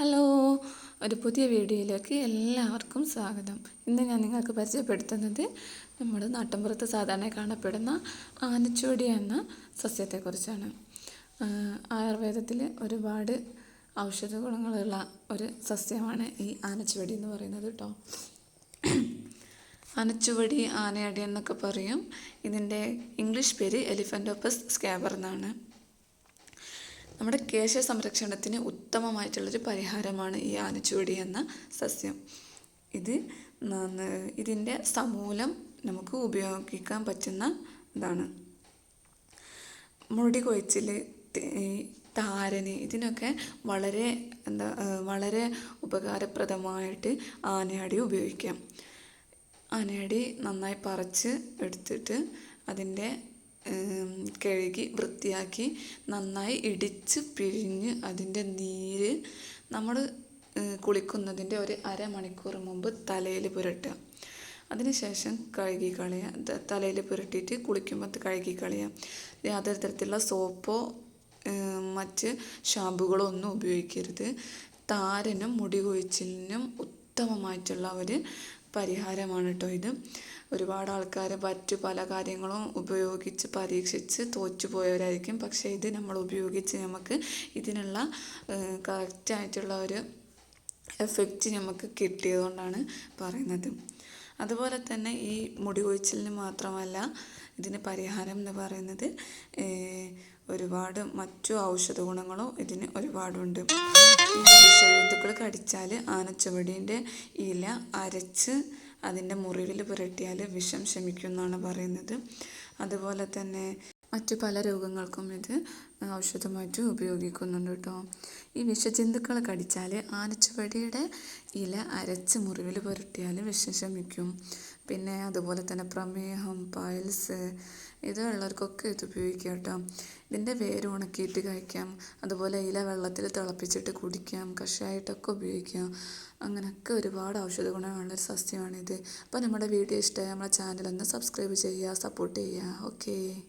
Hello ഒരു പുതിയ വീഡിയോയിലേക്ക് എല്ലാവർക്കും സ്വാഗതം. ഇന്ന് ഞാൻ നിങ്ങൾക്ക് പരിചയപ്പെടുത്തുന്നത് നമ്മുടെ നാട്ടിൻപുറത്ത് സാധാരണ കാണപ്പെടുന്ന ആനച്ചോടി എന്ന സസ്യത്തെക്കുറിച്ചാണ്. ആയുർവേദത്തിൽ ഒരുപാട് ഔഷധ ഗുണങ്ങളുള്ള ഒരു സസ്യമാണ് ഈ ആനച്ചുവടി എന്ന് പറയുന്നത് കേട്ടോ ആനച്ചുവടി ആനയടി എന്നൊക്കെ പറയും. ഇതിന്റെ ഇംഗ്ലീഷ് പേര് എലിഫന്റോപ്പസ് സ്കാബർ എന്നാണ്. നമ്മുടെ കേശ സംരക്ഷണത്തിന് ഉത്തമമായിട്ടുള്ളൊരു പരിഹാരമാണ് ഈ ആനച്ചുവടി എന്ന സസ്യം. ഇത് ഇതിന്റെ സമൂലം നമുക്ക് ഉപയോഗിക്കാൻ പറ്റുന്ന ഇതാണ്. മുടി കൊഴിച്ചിൽ താരന് ഇതിനൊക്കെ വളരെ എന്താ വളരെ ഉപകാരപ്രദമായിട്ട് ആനയടി ഉപയോഗിക്കാം. ആനയടി നന്നായി പറിച്ച് എടുത്തിട്ട് അതിന്റെ കഴുകി വൃത്തിയാക്കി നന്നായി ഇടിച്ച് പിഴിഞ്ഞ് അതിന്റെ നീര് നമ്മൾ കുളിക്കുന്നതിന്റെ ഒരു അരമണിക്കൂർ മുമ്പ് തലയിൽ പുരട്ടുക. അതിനുശേഷം കഴുകി കളയുക. തലയിൽ പുരട്ടിയിട്ട് കുളിക്കുമ്പോൾ കഴുകി കളയുക. യാതൊരു തരത്തിലുള്ള സോപ്പോ മറ്റ് ഷാമ്പുകളോ ഒന്നും ഉപയോഗിക്കരുത്. താരനും മുടി കൊഴിച്ചിലിനും ഉത്തമമായിട്ടുള്ള ഒരു പരിഹാരമാണ് കേട്ടോ ഇത്. ഒരുപാട് ആൾക്കാർ മറ്റു പല കാര്യങ്ങളും ഉപയോഗിച്ച് പരീക്ഷിച്ച് തോറ്റുപോയവരായിരിക്കും പക്ഷേ ഇത് നമ്മൾ ഉപയോഗിച്ച് നമുക്ക് ഇതിനുള്ള കറക്റ്റായിട്ടുള്ള ഒരു എഫക്റ്റ് നമുക്ക് കിട്ടിയതുകൊണ്ടാണ് പറയുന്നത്. അതുപോലെ തന്നെ ഈ മുടി കൊഴിച്ചിലിന് മാത്രമല്ല ഇതിന് പരിഹാരം എന്ന് പറയുന്നത് ഒരുപാട് മറ്റു ഔഷധ ഗുണങ്ങളും ഇതിന് ഒരുപാടുണ്ട്. വിഷജന്തുക്കൾ കടിച്ചാൽ ആനച്ചുവടീന്റെ ഇല അരച്ച് അതിന്റെ മുറിവിൽ പുരട്ടിയാൽ വിഷം ശമിക്കും എന്നാണ് പറയുന്നത്. അതുപോലെ തന്നെ മറ്റു പല രോഗങ്ങൾക്കും ഇത് ഔഷധമായിട്ട് ഉപയോഗിക്കുന്നുണ്ട് കേട്ടോ. ഈ വിഷജന്തുക്കൾ കടിച്ചാൽ ആനച്ചുവടിയുടെ ഇല അരച്ച് മുറിവിൽ പുരട്ടിയാൽ വിഷം ശമിക്കും. പിന്നെ അതുപോലെ തന്നെ പ്രമേഹം പൈൽസ് ഇതുള്ളവർക്കൊക്കെ ഇത് ഉപയോഗിക്കാം കേട്ടോ. ഇതിന്റെ വേര് ഉണക്കിയിട്ട് കഴിക്കാം. അതുപോലെ ഇല വെള്ളത്തിൽ തിളപ്പിച്ചിട്ട് കുടിക്കാം. കഷായിട്ടൊക്കെ ഉപയോഗിക്കാം. അങ്ങനെയൊക്കെ ഒരുപാട് ഔഷധ ഗുണങ്ങളുള്ളൊരു സസ്യമാണിത്. അപ്പോൾ നമ്മുടെ വീഡിയോ ഇഷ്ടമായ നമ്മുടെ ചാനൽ ഒന്ന് സബ്സ്ക്രൈബ് ചെയ്യുക സപ്പോർട്ട് ചെയ്യുക. ഓക്കേ.